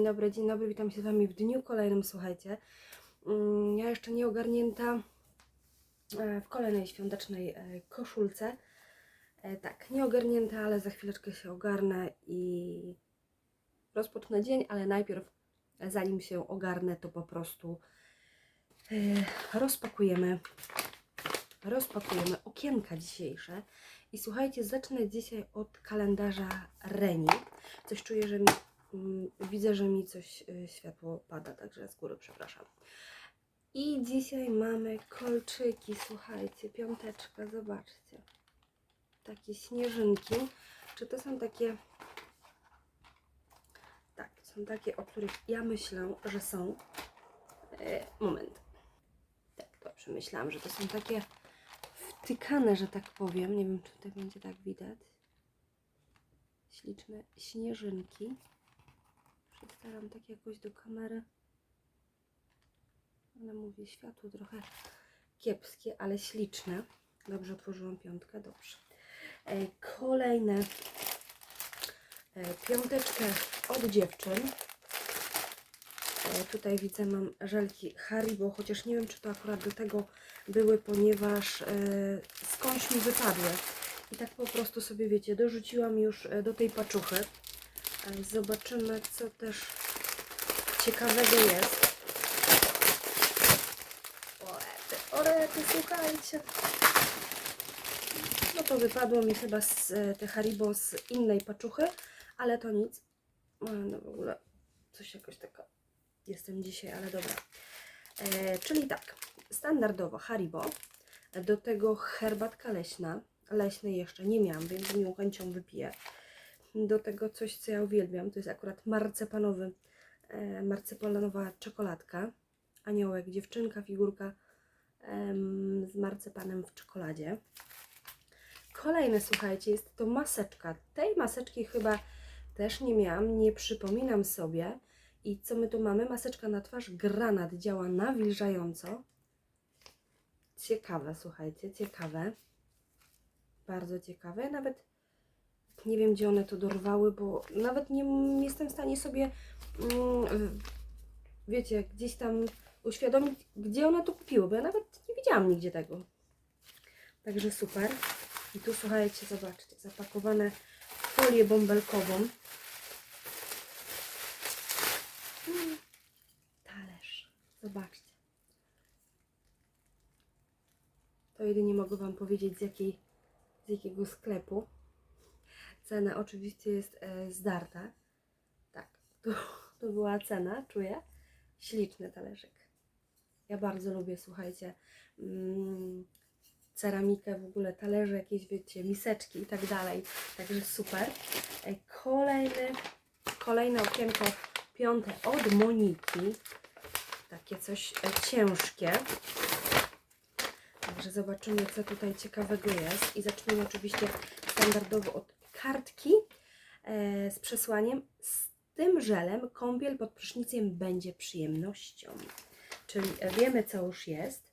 Dzień dobry, dzień dobry, witam się z Wami w dniu kolejnym, słuchajcie. Mm, Ja jeszcze nie ogarnięta e, w kolejnej świątecznej e, koszulce. E, Tak, nie ogarnięta, ale za chwileczkę się ogarnę i rozpocznę dzień, ale najpierw, zanim się ogarnę, to po prostu rozpakujemy rozpakujemy okienka dzisiejsze. I słuchajcie, zacznę dzisiaj od kalendarza Reni. Coś czuję, że mi, widzę, że mi coś y, światło pada, także z góry przepraszam. I dzisiaj mamy kolczyki, słuchajcie, piąteczka, zobaczcie. Takie śnieżynki. Czy to są takie... Tak, są takie, o których ja myślę, że są... E, moment. Tak, dobrze, myślałam, że to są takie wtykane, że tak powiem. Nie wiem, czy tutaj będzie tak widać. Śliczne śnieżynki. Przedstaram tak jakoś do kamery. Ale mówię, światło trochę kiepskie, ale śliczne. Dobrze, otworzyłam piątkę, dobrze. E, Kolejne e, piąteczkę od dziewczyn. E, Tutaj widzę, mam żelki Haribo, chociaż nie wiem, czy to akurat do tego były, ponieważ skądś mi wypadły. I tak po prostu sobie, wiecie, dorzuciłam już do tej paczuchy. Zobaczymy, co też ciekawego jest. Orety, orety, słuchajcie. No to wypadło mi chyba z e, te Haribo z innej paczuchy, ale to nic. No w ogóle coś jakoś taka jestem dzisiaj, ale dobra. E, czyli tak, standardowo Haribo, do tego herbatka leśna. Leśnej jeszcze nie miałam, więc z chęcią wypiję. Do tego coś, co ja uwielbiam, to jest akurat marcepanowy, e, marcepanowa czekoladka. Aniołek, dziewczynka, figurka em, z marcepanem w czekoladzie. Kolejne, słuchajcie, jest to maseczka. Tej maseczki chyba też nie miałam, nie przypominam sobie. I co my tu mamy? Maseczka na twarz, granat działa nawilżająco. Ciekawe, słuchajcie, ciekawe. Bardzo ciekawe. Ja nawet nie wiem, gdzie one to dorwały, bo nawet nie jestem w stanie sobie, mm, wiecie, gdzieś tam uświadomić, gdzie one to kupiły, bo ja nawet nie widziałam nigdzie tego. Także super. I tu słuchajcie, zobaczcie, zapakowane folię bąbelkową. Mm, Talerz. Zobaczcie. To jedynie mogę Wam powiedzieć z, jakiej, z jakiego sklepu. Cena oczywiście jest e, zdarta. Tak, to, to była cena, czuję. Śliczny talerzyk. Ja bardzo lubię, słuchajcie, mm, ceramikę, w ogóle talerze, jakieś, wiecie, miseczki i tak dalej. Także super. E, Kolejny, kolejne okienko, piąte od Moniki. Takie coś e, ciężkie. Także zobaczymy, co tutaj ciekawego jest. I zaczniemy oczywiście standardowo od kartki e, z przesłaniem. Z tym żelem kąpiel pod prysznicem będzie przyjemnością. Czyli e, wiemy, co już jest.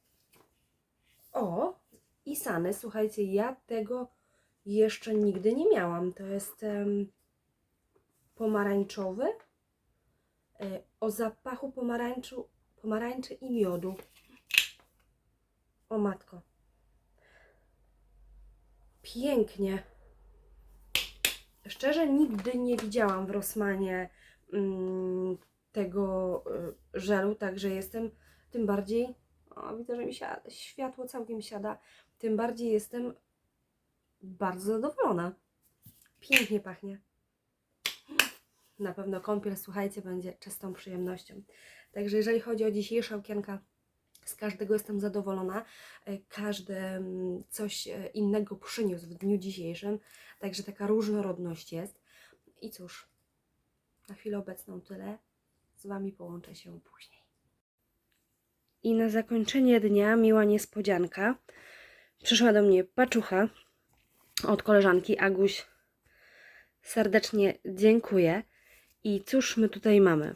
O, i sane, słuchajcie, ja tego jeszcze nigdy nie miałam. To jest em, pomarańczowy e, o zapachu pomarańczu, pomarańczy i miodu. O matko. Pięknie. Szczerze nigdy nie widziałam w Rossmanie mm, tego y, żelu, także jestem tym bardziej. O, widzę, że mi siada, światło całkiem siada. Tym bardziej jestem bardzo zadowolona. Pięknie pachnie. Na pewno kąpiel, słuchajcie, będzie czystą przyjemnością. Także jeżeli chodzi o dzisiejsze okienka, z każdego jestem zadowolona. E, Każdy mm, coś e, innego przyniósł w dniu dzisiejszym. Także taka różnorodność jest. I cóż, na chwilę obecną tyle. Z Wami połączę się później. I na zakończenie dnia miła niespodzianka. Przyszła do mnie paczucha od koleżanki Aguś. Serdecznie dziękuję. I cóż my tutaj mamy?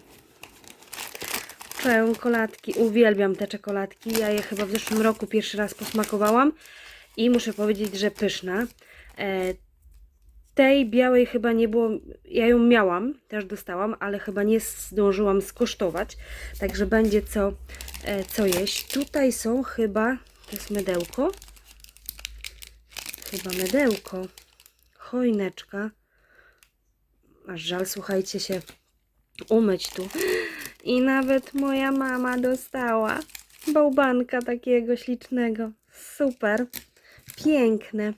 Czekoladki, uwielbiam te czekoladki. Ja je chyba w zeszłym roku pierwszy raz posmakowałam i muszę powiedzieć, że pyszna. E, tej białej chyba nie było, ja ją miałam, też dostałam, ale chyba nie zdążyłam skosztować, także będzie co, e, co jeść. Tutaj są chyba, to jest mydełko, chyba mydełko, chojneczka, aż żal, słuchajcie się, umyć tu. I nawet moja mama dostała bałbanka takiego ślicznego. Super, piękne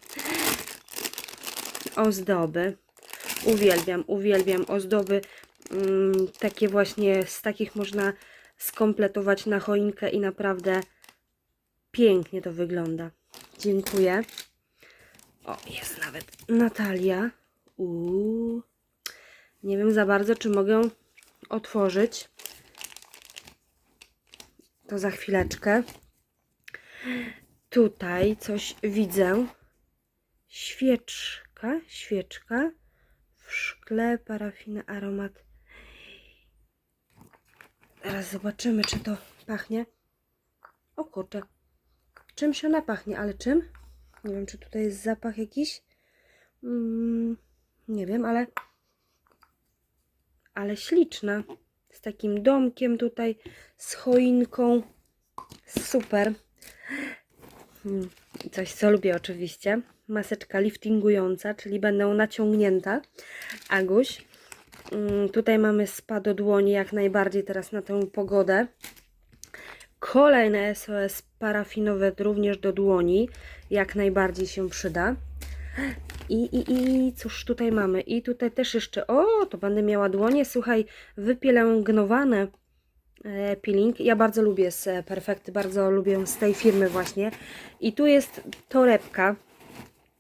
ozdoby. Uwielbiam, uwielbiam ozdoby. Mm, takie właśnie z takich można skompletować na choinkę i naprawdę pięknie to wygląda. Dziękuję. O, jest nawet Natalia. Uuu. Nie wiem za bardzo, czy mogę otworzyć. To za chwileczkę. Tutaj coś widzę. Świeczka, świeczka w szkle, parafina, aromat. Teraz zobaczymy, czy to pachnie. O kurczę, czymś ona pachnie, ale czym? Nie wiem, czy tutaj jest zapach jakiś. Mm, nie wiem, ale ale śliczna. Z takim domkiem tutaj, z choinką. Super. Mm, Coś, co lubię oczywiście. Maseczka liftingująca, czyli będą naciągnięta. Aguś. Mm, Tutaj mamy spa do dłoni, jak najbardziej teraz na tę pogodę. Kolejne SOS parafinowe również do dłoni, jak najbardziej się przyda. I, i, I cóż tutaj mamy? I tutaj też jeszcze, o, to będę miała dłonie, słuchaj, wypielęgnowane e, peeling. Ja bardzo lubię z Perfekty, bardzo lubię z tej firmy właśnie. I tu jest torebka.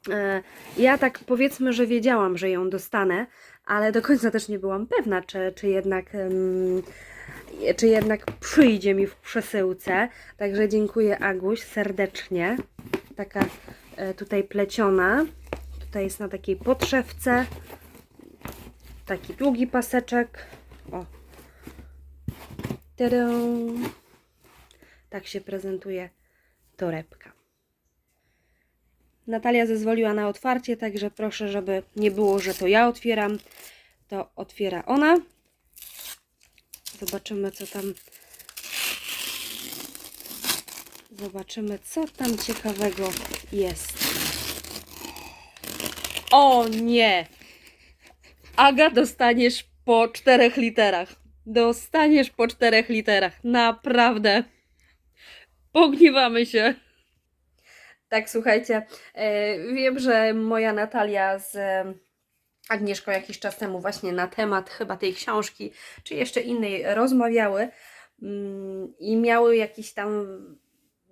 E, Ja tak powiedzmy, że wiedziałam, że ją dostanę, ale do końca też nie byłam pewna, czy, czy jednak... em, czy jednak przyjdzie mi w przesyłce. Także dziękuję Aguś serdecznie. Taka e, tutaj pleciona. Tutaj jest na takiej podszewce. Taki długi paseczek. O. Tadę. Tak się prezentuje torebka. Natalia zezwoliła na otwarcie, także proszę, żeby nie było, że to ja otwieram. To otwiera ona. Zobaczymy, co tam. Zobaczymy, co tam ciekawego jest. O nie! Aga, dostaniesz po czterech literach. Dostaniesz po czterech literach. Naprawdę. Pogniewamy się. Tak, słuchajcie, e, wiem, że moja Natalia z e, Agnieszką jakiś czas temu właśnie na temat chyba tej książki, czy jeszcze innej rozmawiały mm, i miały jakiś tam,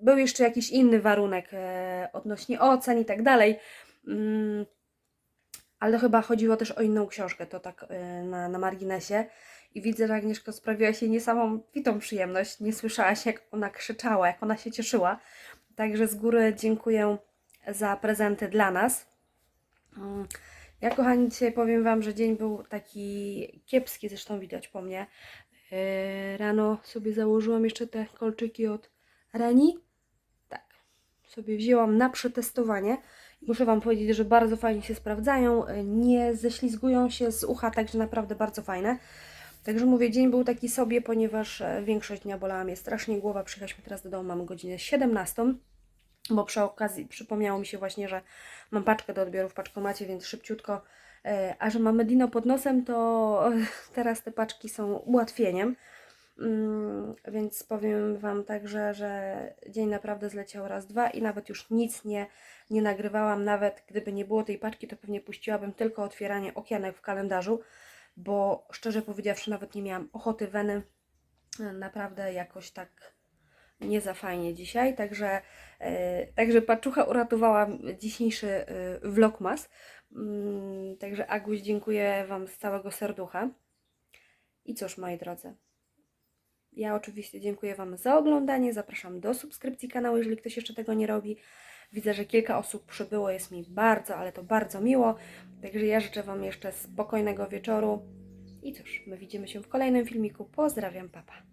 był jeszcze jakiś inny warunek e, odnośnie ocen i tak dalej. Ale chyba chodziło też o inną książkę, to tak e, na, na marginesie. I widzę, że Agnieszka sprawiła się niesamowitą przyjemność. Nie słyszałaś, jak ona krzyczała, jak ona się cieszyła. Także z góry dziękuję za prezenty dla nas. Mm, Ja, kochani, dzisiaj powiem Wam, że dzień był taki kiepski, zresztą widać po mnie. Yy, Rano sobie założyłam jeszcze te kolczyki od Reni. Tak, sobie wzięłam na przetestowanie. Muszę Wam powiedzieć, że bardzo fajnie się sprawdzają, yy, nie ześlizgują się z ucha, także naprawdę bardzo fajne. Także mówię, dzień był taki sobie, ponieważ e, większość dnia bolała mnie strasznie głowa. Przyjechaliśmy teraz do domu, mamy godzinę 17, bo przy okazji przypomniało mi się właśnie, że mam paczkę do odbioru w paczkomacie, więc szybciutko. E, A że mamy Dino pod nosem, to e, teraz te paczki są ułatwieniem. Mm, Więc powiem Wam także, że dzień naprawdę zleciał raz, dwa i nawet już nic nie, nie nagrywałam. Nawet gdyby nie było tej paczki, to pewnie puściłabym tylko otwieranie okienek w kalendarzu, bo szczerze powiedziawszy, nawet nie miałam ochoty weny. Naprawdę jakoś tak nie za fajnie dzisiaj, także, e, także paczucha uratowała dzisiejszy e, vlogmas. Mm, Także Aguś, dziękuję Wam z całego serducha. I cóż, moi drodzy, ja oczywiście dziękuję Wam za oglądanie. Zapraszam do subskrypcji kanału, jeżeli ktoś jeszcze tego nie robi. Widzę, że kilka osób przybyło, jest mi bardzo, ale to bardzo miło. Także ja życzę Wam jeszcze spokojnego wieczoru. I cóż, my widzimy się w kolejnym filmiku. Pozdrawiam, papa.